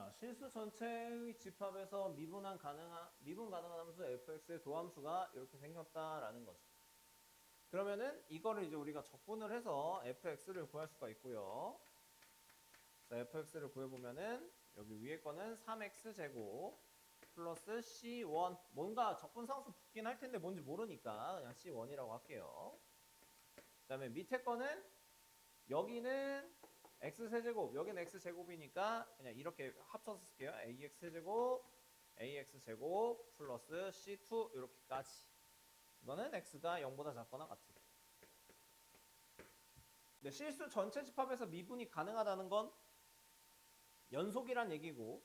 자, 실수 전체의 집합에서 미분한 가능한 미분 가능한 함수 fx의 도함수가 이렇게 생겼다라는 거죠. 그러면은 이거를 이제 우리가 적분을 해서 fx를 구할 수가 있고요. 자, fx를 구해 보면은 여기 위에 거는 3x 제곱 플러스 c1 뭔가 적분 상수 붙긴 할 텐데 뭔지 모르니까 그냥 c1이라고 할게요. 그 다음에 밑에 거는 여기는 x 세제곱 여기는 x 제곱이니까 그냥 이렇게 합쳐서 쓸게요. ax 세제곱 ax 제곱 플러스 c2 이렇게까지 이거는 x가 0보다 작거나 같은 근데 실수 전체 집합에서 미분이 가능하다는 건 연속이란 얘기고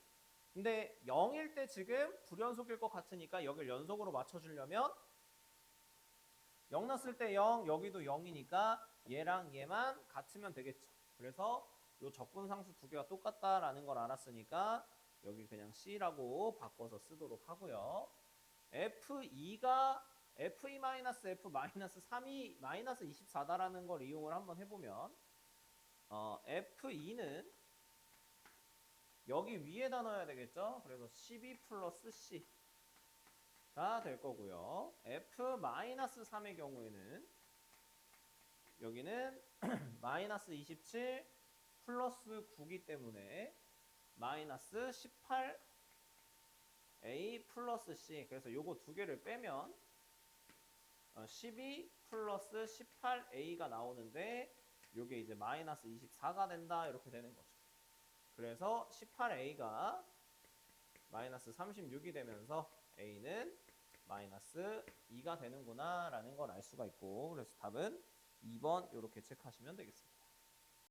근데 0일 때 지금 불연속일 것 같으니까 여기를 연속으로 맞춰주려면 0 났을 때 0, 여기도 0이니까 얘랑 얘만 같으면 되겠죠. 그래서 요 적분 상수 두 개가 똑같다라는 걸 알았으니까 여기 그냥 C라고 바꿔서 쓰도록 하고요. F2가 F2-F-3이 마이너스 24다라는 걸 이용을 한번 해보면 어, F2는 여기 위에다 넣어야 되겠죠? 그래서 12 플러스 C가 될 거고요. F-3의 경우에는 여기는 마이너스 27 플러스 9기 때문에 마이너스 18 A 플러스 C 그래서 요거 두 개를 빼면 어, 12 플러스 18A가 나오는데 요게 이제 마이너스 24가 된다 이렇게 되는 거죠. 그래서 18A가 마이너스 36이 되면서 A는 마이너스 2가 되는구나 라는 걸 알 수가 있고 그래서 답은 2번 이렇게 체크하시면 되겠습니다.